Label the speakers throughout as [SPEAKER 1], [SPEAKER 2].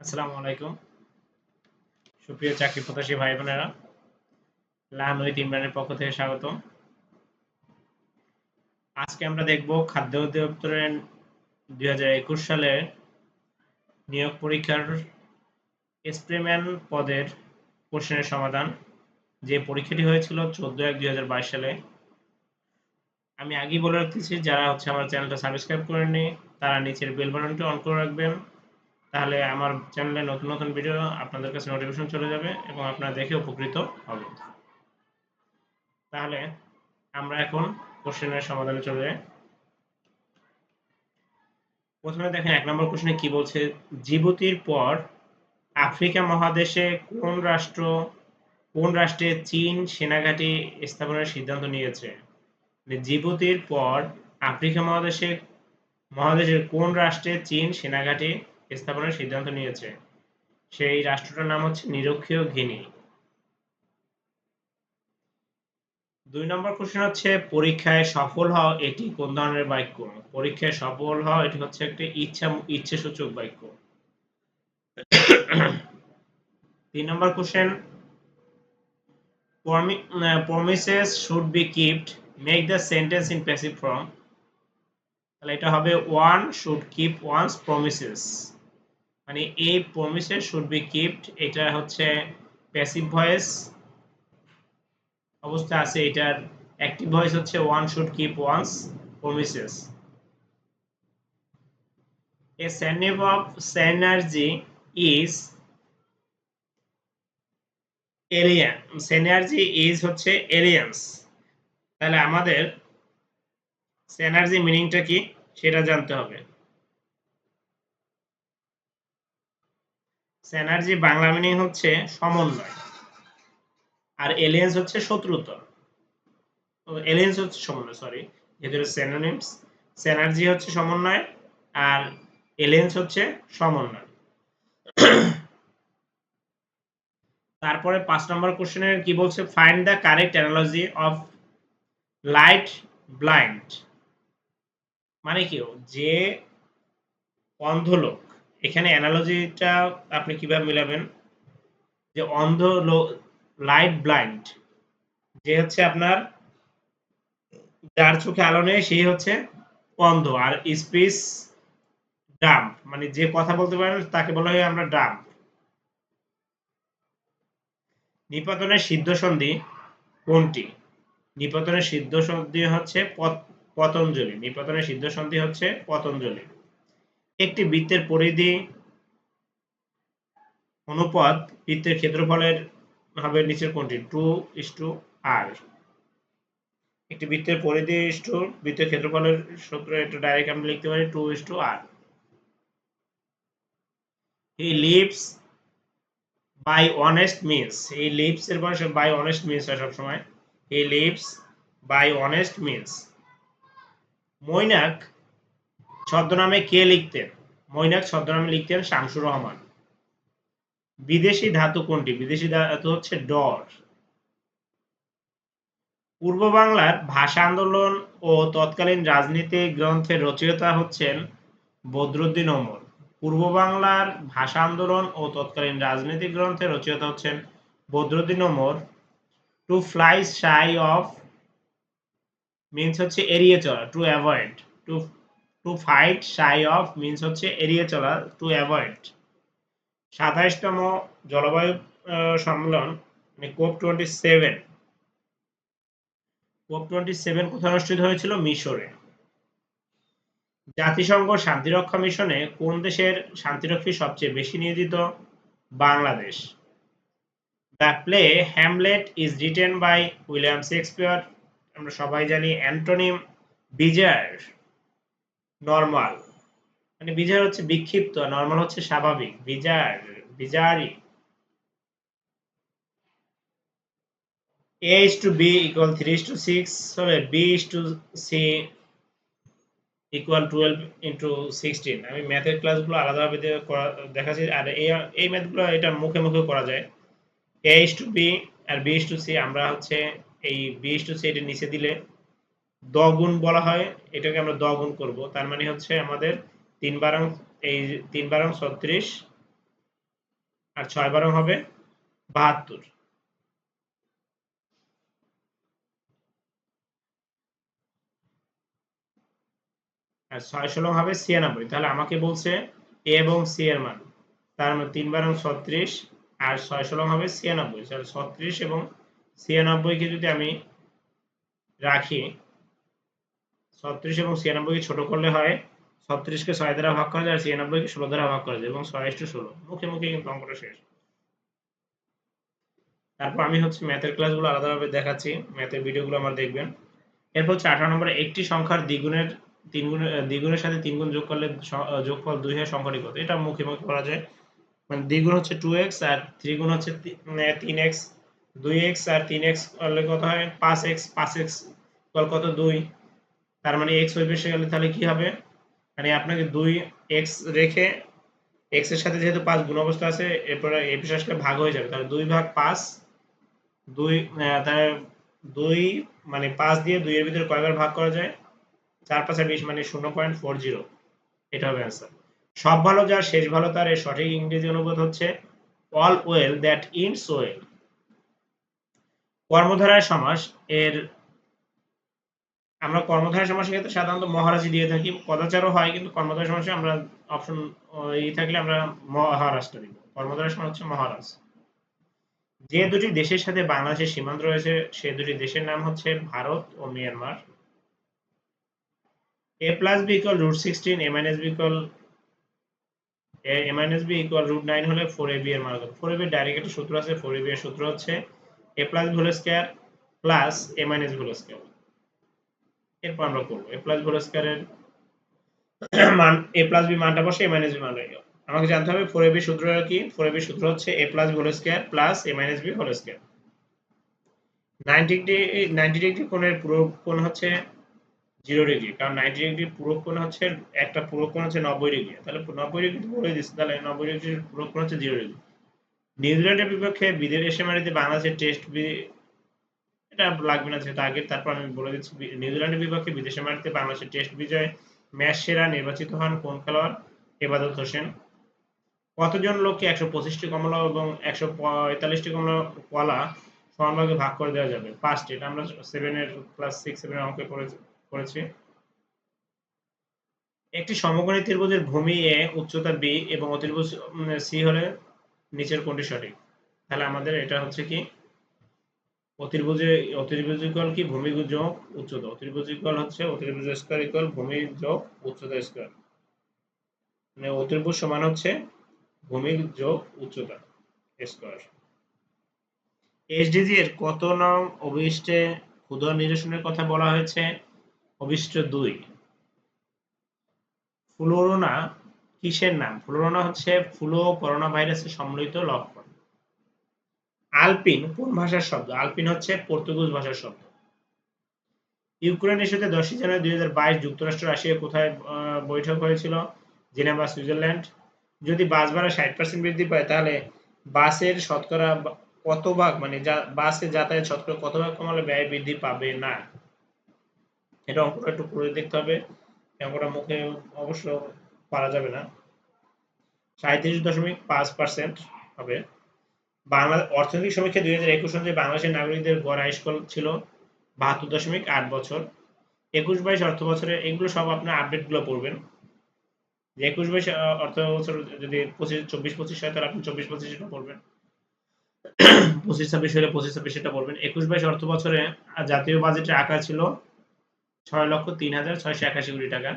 [SPEAKER 1] আসসালামু আলাইকুম। সুপ্রিয় চাকরি প্রত্যাশী ভাই বোনেরা লান উইথ ইমরানের পক্ষ থেকে স্বাগত আজকে আমরা দেখব খাদ্য অধিদপ্তরের দুই হাজার একুশ সালের নিয়োগ পরীক্ষার স্প্রেম্যান পদের কোশ্চেনের সমাধান। যে পরীক্ষাটি হয়েছিল চোদ্দ এক দুই হাজার বাইশ সালে। আমি আগেই বলে রাখতেছি, যারা হচ্ছে আমার চ্যানেলটা সাবস্ক্রাইব করেননি, তারা নিচের বেল বাটনটি অন করে রাখবেন। তাহলে আমার চ্যানেলে নতুন নতুন ভিডিও আপনাদের কাছে নোটিফিকেশন চলে যাবে এবং আপনারা দেখে উপকৃত হবেন তাহলে আমরা এখন কোশ্চেনের সমাধানে চলে যাই। প্রথমে দেখেন, এক নম্বর কোশ্চেনে কি বলছে? জিবুতির পর আফ্রিকা মহাদেশে কোন রাষ্ট্র, কোন রাষ্ট্রে চীন সেনাঘাঁটি স্থাপনের সিদ্ধান্ত নিয়েছে? মানে জিবুতির পর আফ্রিকা মহাদেশে, মহাদেশের কোন রাষ্ট্রে চীন সেনাঘাঁটি স্থাপনের সিদ্ধান্ত নিয়েছে। সেই রাষ্ট্রটার নাম হচ্ছে নিরক্ষীয় গিনি দুই নম্বর কোশ্চেন হচ্ছে, পরীক্ষায় সফল হওয়া এটি কোন ধরনের বাক্য? পরীক্ষায় সফল হওয়া এটি হচ্ছে একটা ইচ্ছা ইচ্ছে সূচক বাক্য। তিন নম্বর question promises should be kept make the sentence in passive form তাহলে এটা হবে one should keep one's promises মানে এই প্রমিসেস শুড বি কিপড এটা হচ্ছে প্যাসিভ ভয়েস অবস্থা আছে, এটার অ্যাক্টিভ ভয়েস হচ্ছে one should keep one's promises a synonym of synergy is alien synergy is হচ্ছে aliens. তাহলে আমাদের synergy মিনিংটা কি? সেটা জানতে হবে। Synergy বাংলা মিনিং হচ্ছে সমন্বয়। আর এলিয়েন্স হচ্ছে শত্রুতা এলিয়েন্স হচ্ছে সমন্বয় সরি যেহেতু সিনোনিমস সেনার্জি হচ্ছে সমন্বয় আর এলিয়েন্স হচ্ছে সমন্বয়। তারপরে পাঁচ নম্বর কোশ্চেনের কি বলছে? Find the correct analogy of light blind মানে কি যে অন্ধ লোক এখানে অ্যানালজিটা আপনি কীভাবে মিলাবেন? যে অন্ধ লাইট ব্লাইন্ড যে হচ্ছে আপনার যার চোখে আলো নেই, সেই হচ্ছে অন্ধ। আর স্পিচ ডাম্প মানে যে কথা বলতে পারেন, তাকে বলা হয় আমরা ডাম্প নিপাতনের সিদ্ধ সন্ধি কোনটি? নিপাতনের সিদ্ধ সন্ধি হচ্ছে পতঞ্জলি। নিপাতনের সিদ্ধ সন্ধি হচ্ছে পতঞ্জলি। একটি বৃত্তের পরিধি অনুপাত বৃত্তের ক্ষেত্রফলের হবে নিচের কোনটি? Two is two R. একটি বৃত্তের পরিধি ইস টু, বৃত্তের ক্ষেত্রফলের সূত্র এটা ডাইরেক্ট আমরা লিখতে পারি two is two R. He lives by honest means he lives এর বয়সে বাই অনেস্ট মিনস হয় সবসময়। He lives by honest means Mainak ছদ্মনামে কে লিখতেন? মৈনাক ছদ্মনামে লিখতেন শামসুর রহমান। বিদেশি ধাতু কোনটি? বিদেশি ধাতু হচ্ছে ডর। পূর্ব বাংলার ভাষা আন্দোলন ও তৎকালীন রাজনীতি গ্রন্থের রচয়িতা হচ্ছেন বদরুদ্দিন ওমর। পূর্ব বাংলার ভাষা আন্দোলন ও তৎকালীন রাজনীতি গ্রন্থের রচয়িতা হচ্ছেন Badruddin Umar. To fly shy of means হচ্ছে এড়িয়ে চলা, to avoid, to to fight shy of means হচ্ছে এড়িয়ে চলা টু অ্যাভয়েড সাতাইশতম জলবায়ু সম্মেলন মানে COP twenty seven COP twenty seven কোথায় অনুষ্ঠিত হয়েছিল? মিশরে। জাতিসংঘ শান্তিরক্ষা মিশনে কোন দেশের শান্তিরক্ষী সবচেয়ে বেশি নিয়োজিত? Bangladesh. The play Hamlet is written by William Shakespeare. আমরা সবাই জানি অ্যান্টনিম বিজার। নর্মাল মানে বিজার হচ্ছে বিক্ষিপ্ত নর্মাল হচ্ছে স্বাভাবিক, বিজার, বিজারি। A is to b equal 3 is to 6 হলে b is to c equal 12 into 16 আমি ম্যাথের ক্লাসগুলো আলাদাভাবে দেখাচ্ছি, আর এই এই ম্যাথগুলো এটা মুখে মুখে করা যায়। A is to b R b is to c, আমরা হচ্ছে এই b is to c এটা নিচে দিলে দগুণ বলা হয়, এটাকে আমরা দগুণ করব। তার মানে হচ্ছে আমাদের তিন বারং, এই তিন বারং ছত্রিশ আর ছয় বারং হবে বাহাত্তর। আর ছয় ষোলো হবে ছিয়ানব্বই। তাহলে আমাকে বলছে এ এবং সি এর মান। তার মানে তিন বারং ছত্রিশ আর ছয় ষোলো হবে ছিয়ানব্বই। তাহলে ছত্রিশ এবং ছিয়ানব্বইকে যদি আমি রাখি ছত্রিশ এবং ছিয়ানব্বইকে ছোট করলে হয় ছত্রিশকে ছয় দ্বারা ভাগ করা যায় আর ছিয়ানব্বইকে ষোলো দ্বারা ভাগ করা যায় এবং ছয় টু ষোলো। মুখে মুখে কিন্তু অঙ্কটা শেষ। তারপর আমি হচ্ছে ম্যাথের ক্লাসগুলো আলাদাভাবে দেখাচ্ছি। ম্যাথের ভিডিওগুলো আমার দেখবেন। এরপর হচ্ছে আঠারো নম্বরে একটি সংখ্যার দ্বিগুণের তিন গুণ দ্বিগুণের সাথে তিন গুণ যোগ করলে যোগফল দুই হয় সংখ্যাটি কত? এটা মুখে মুখে করা যায়। মানে দ্বিগুণ হচ্ছে টু এক্স আর ত্রিগুণ হচ্ছে তিন এক্স দুই এক্স আর তিন এক্স করলে কত হয়? পাঁচ এক্স পাঁচ এক্স কত? দুই। তার মানে এক্স ওই বেশি গেলে তাহলে কি হবে? মানে আপনাকে দুই এক্স রেখে এক্সের সাথে যেহেতু পাঁচ গুণ অবস্থা আছে, এরপরে এই পিসাসটা ভাগ হয়ে যাবে। তাহলে দুই ভাগ পাঁচ, দুই তাহলে দুই মানে পাঁচ দিয়ে দুইয়ের ভিতরে কয়বার ভাগ করা যায়? চার পাঁচে বিশ মানে শূন্য পয়েন্ট ফোর জিরো এটা হবে অ্যান্সার সব ভালো, যার শেষ ভালো তার এর সঠিক ইংরেজি অনুবাদ হচ্ছে all well that ends well কর্মধারায় সমাস এর আমরা কর্মধারায় সমাসের ক্ষেত্রে সাধারণত মহারাজি দিয়ে থাকি, পদাচারও হয়, কিন্তু কর্মধারায় সমাসে আমরা অপশন ই থাকলে আমরা মহারাজটা দিব। কর্মধারায় সমাস হচ্ছে মহারাজ। যে দুটি দেশের সাথে বাংলাদেশের সীমান্ত রয়েছে, সে দুটি দেশের নাম হচ্ছে ভারত ও Myanmar. A plus b equal root 16 a minus b equal, a minus b equal root 9 হলে 4ab এর মান কত? 4ab এর ডাইরেক্ট একটা সূত্র আছে ফোর 4ab এর সূত্র হচ্ছে b whole square plus a minus b whole square এরপর আমরা করব। B whole square এর মান, a plus b মানটা বসে, a minus b মান রাখো আমাকে জানতে হবে ফোর 4ab সূত্র কি? ফোর 4ab সূত্র হচ্ছে a plus whole square plus a minus b whole square 90 degree 90 degree কোণের পুরো কোণ হচ্ছে জিরো ডিগ্রি কারণ নাইনটি ডিগ্রি পূরক কোণ হচ্ছে, একটা পুরো কোণ হচ্ছে নব্বই ডিগ্রি তাহলে নব্বই ডিগ্রি বলে দিচ্ছে, তাহলে নব্বই ডিগ্রির পূরক কোণ হচ্ছে জিরো ডিগ্রি নিউজিল্যান্ডের বিপক্ষে বিদেশে মারিতে বাংলাদেশের টেস্ট এটা লাগবে না যেহেতু আগে তারপর আমি বলে দিচ্ছি নিউজিল্যান্ডের বিপক্ষে বিদেশে মারিতে বাংলাদেশের টেস্ট বিজয় ম্যাচ সেরা নির্বাচিত হন কোন খেলোয়াড়? এবাদত হোসেন। কতজন লোককে একশো পঁচিশটি কমলা এবং একশো পঁয়তাল্লিশটি কমলা কলা সমানভাগে ভাগ করে দেওয়া যাবে? পাঁচটি। এটা আমরা সেভেনের ক্লাস সিক্স সেভেনের অঙ্কে করেছি একটি সমকোণী ত্রিভুজের ভূমি এ উচ্চতা বি এবং অতির্ভুজ সি হলে নিচের কোনটি সঠিক? তাহলে আমাদের এটা হচ্ছে কি? অতির্ভুজে অতির্ভুজ ইকুয়াল কি? ভূমি যোগ উচ্চতা। অতির্ভুজ ইকুয়াল হচ্ছে অতির্ভুজ স্কয়ার ইকুয়াল ভূমি যোগ উচ্চতা স্কয়ার। মানে অতির্ভুজ সমান হচ্ছে ভূমি যোগ উচ্চতা স্কয়ার। এইচডিজি এর কত নং অভিষ্টে ক্ষুদ্র নিরসনের কথা বলা হয়েছে? অভিষ্ট দুই। ফ্লোরোনা কিসের নাম? ফ্লোরোনা হচ্ছে ফ্লো করোনা ভাইরাসের সম্মিলিত লক্ষণ। আলপিন, কোন ভাষার শব্দ? আলপিন হচ্ছে পর্তুগুজ ভাষার শব্দ। ইউক্রেন ইস্যুতে দশই জানুয়ারি দুই হাজার বাইশ যুক্তরাষ্ট্র রাশিয়া কোথায় বৈঠক হয়েছিল? Geneva Switzerland. যদি বাস ভাড়া ষাট পার্সেন্ট বৃদ্ধি পায়, তাহলে বাসের শতকরা কত ভাগ মানে বাসে যাতায়াত শতকরা কত ভাগ কমালে ব্যয় বৃদ্ধি পাবে না? এটা অঙ্কটা একটু করে দেখতে হবে। অঙ্কটা মুখে অবশ্য পারা যাবে না। সাঁত্রিশ দশমিক পাঁচ পার্সেন্ট হবে। বাংলা অর্থনৈতিক সমীক্ষা দুই হাজার একুশ অনুযায়ী বাংলাদেশের নাগরিকদের গড় আয়ুষ্কাল ছিল বাহাত্তর দশমিক আট বছর। একুশ বাইশ অর্থ বছরে এগুলো সব আপনার আপডেটগুলো পড়বেন। যে একুশ বাইশ অর্থ বছর যদি পঁচিশ, চব্বিশ, পঁচিশ হয় তাহলে আপনি চব্বিশ, পঁচিশ এটা পড়বেন। পঁচিশ, ছাব্বিশ হলে পঁচিশ, ছাব্বিশ এটা পড়বেন। একুশ বাইশ অর্থ বছরে জাতীয় বাজেটের আকার ছিল ছয় লক্ষ তিন হাজার ছয়শো একাশি কোটি টাকা।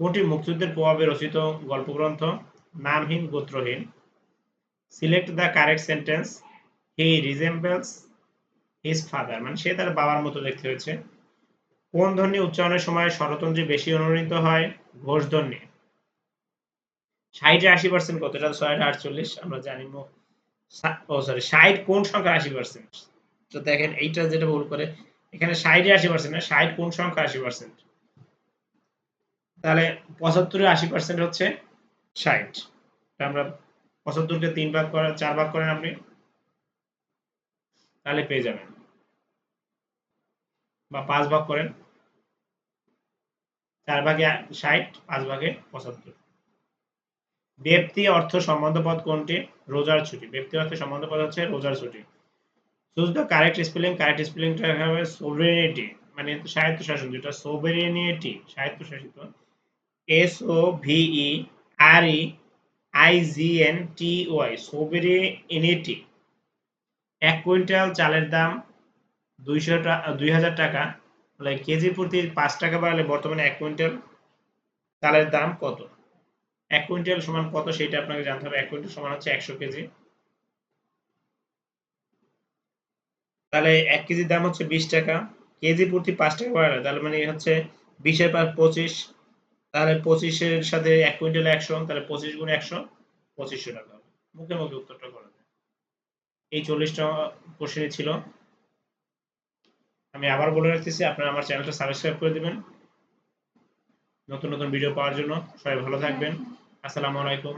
[SPEAKER 1] কোনটি মুক্তিযুদ্ধের প্রভাবে রচিত গল্পগ্রন্থ নামহীন, গোত্রহীন। Select the correct sentence he resembles his father মানে সে তার বাবার মতো দেখতে হয়েছে। কোন ধ্বনি উচ্চারণের সময় স্বরতন্ত্রী বেশি অনুনীত হয়? ঘোষ ধ্বনি ষাট আশি পার্সেন্ট কত? এটা আটচল্লিশ, আমরা জানি ও সরি ষাট কোন সংখ্যা আশি পার্সেন্ট তো দেখেন, এইটা যেটা ভুল করে, এখানে ষাটে আশি পার্সেন্ট না, ষাট কোন সংখ্যা আশি পার্সেন্ট তাহলে পঁচাত্তরে আশি পার্সেন্ট হচ্ছে ষাট। আমরা পঁচাত্তরকে তিন ভাগ করেন চার ভাগ করেন আপনি, তাহলে পেয়ে যাবেন। বা পাঁচ ভাগ করেন, চার ভাগে ষাট, পাঁচ ভাগে পঁচাত্তর। ব্যক্তি অর্থ সম্বন্ধ পদ কোনটি? রোজার ছুটি। ব্যক্তি অর্থ সম্বন্ধ পদ হচ্ছে রোজার ছুটি। Choose the correct spelling correct স্পেলিংটা হবে সোভেরিনিটি মানে স্বায়ত্ত শাসন যেটা সোভেরিনিটি স্বায়ত্ত শাসিত S O V R E I G N T Y sovereignty এক কুইন্টাল চালের দাম দুইশো দুই হাজার টাকা। তাহলে কেজি প্রতি পাঁচ টাকা বাড়লে বর্তমানে এক কুইন্টাল চালের দাম কত? এক কুইন্টাল সমান কত সেটা আপনাকে জানতে হবে। এক কুইন্টাল সমান হচ্ছে একশো কেজি। তাহলে এক কেজির দাম হচ্ছে বিশ টাকা। কেজি প্রতি পাঁচ টাকা বাড়ালে, তাহলে মানে হচ্ছে বিশের পাঁচ পঁচিশ। তাহলে পঁচিশের সাথে এক কুইন্টাল একশো তাহলে পঁচিশ গুণ একশো, পঁচিশশো টাকা মুখে মুখে উত্তরটা করা যায় এই চল্লিশটা কোশ্চেনই ছিল। আমি আবার বলে রাখতেছি, আপনারা আমার চ্যানেলটা সাবস্ক্রাইব করে দেবেন। নতুন নতুন ভিডিও পাওয়ার জন্য সবাই ভালো থাকবেন। আসসালামু আলাইকুম।